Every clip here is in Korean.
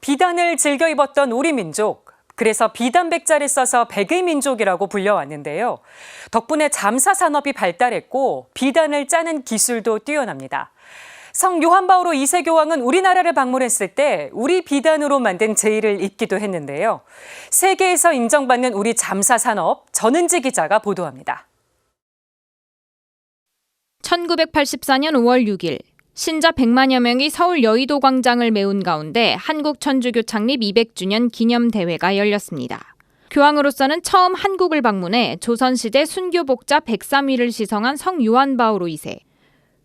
비단을 즐겨 입었던 우리 민족. 그래서 비단백자를 써서 백의 민족이라고 불려왔는데요. 덕분에 잠사 산업이 발달했고 비단을 짜는 기술도 뛰어납니다. 성 요한바오로 2세 교황은 우리나라를 방문했을 때 우리 비단으로 만든 제의를 입기도 했는데요. 세계에서 인정받는 우리 잠사 산업 전은지 기자가 보도합니다. 1984년 5월 6일 신자 100만여 명이 서울 여의도 광장을 메운 가운데 한국 천주교 창립 200주년 기념 대회가 열렸습니다. 교황으로서는 처음 한국을 방문해 조선시대 순교 복자 103위를 시성한 성 요한 바오로 2세.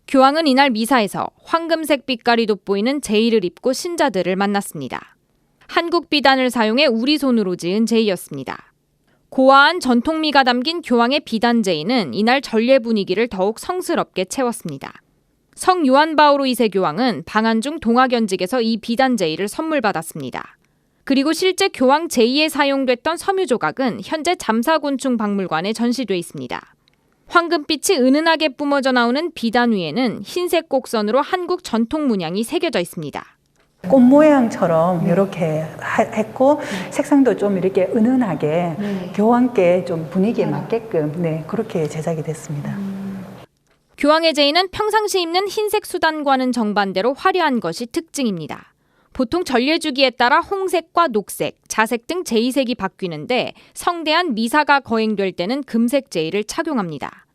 교황은 이날 미사에서 황금색 빛깔이 돋보이는 제의를 입고 신자들을 만났습니다. 한국 비단을 사용해 우리 손으로 지은 제의였습니다. 고아한 전통미가 담긴 교황의 비단 제의는 이날 전례 분위기를 더욱 성스럽게 채웠습니다. 성 요한 바오로 2세 교황은 방한 중 동학연직에서 이 비단 제의를 선물 받았습니다. 그리고 실제 교황 제의에 사용됐던 섬유 조각은 현재 잠사곤충 박물관에 전시돼 있습니다. 황금빛이 은은하게 뿜어져 나오는 비단 위에는 흰색 곡선으로 한국 전통 문양이 새겨져 있습니다. 꽃 모양처럼 이렇게 하- 했고 색상도 좀 이렇게 은은하게 교황께 좀 분위기에 맞게끔 네 그렇게 제작이 됐습니다. 교황의 제의는 평상시 입는 흰색 수단과는 정반대로 화려한 것이 특징입니다. 보통 전례 주기에 따라 홍색과 녹색, 자색 등 제의색이 바뀌는데 성대한 미사가 거행될 때는 금색 제의를 착용합니다.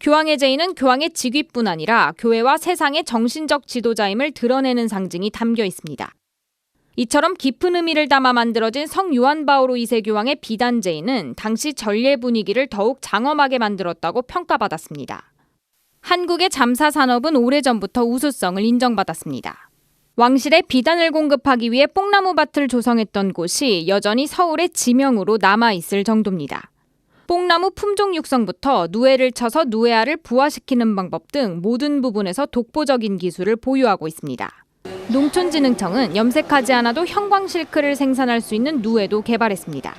교황의 제의는 교황의 직위뿐 아니라 교회와 세상의 정신적 지도자임을 드러내는 상징이 담겨 있습니다. 이처럼 깊은 의미를 담아 만들어진 성 요한 바오로 2세 교황의 비단 제의는 당시 전례 분위기를 더욱 장엄하게 만들었다고 평가받았습니다. 한국의 잠사 산업은 오래전부터 우수성을 인정받았습니다. 왕실에 비단을 공급하기 위해 뽕나무 밭을 조성했던 곳이 여전히 서울의 지명으로 남아있을 정도입니다. 뽕나무 품종 육성부터 누에를 쳐서 누에알을 부화시키는 방법 등 모든 부분에서 독보적인 기술을 보유하고 있습니다. 농촌진흥청은 염색하지 않아도 형광 실크를 생산할 수 있는 누에도 개발했습니다.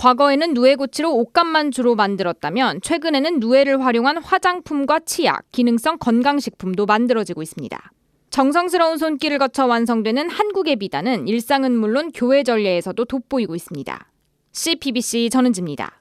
과거에는 누에고치로 옷감만 주로 만들었다면 최근에는 누에를 활용한 화장품과 치약, 기능성 건강식품도 만들어지고 있습니다. 정성스러운 손길을 거쳐 완성되는 한국의 비단은 일상은 물론 교회 전례에서도 돋보이고 있습니다. CPBC 전은지입니다.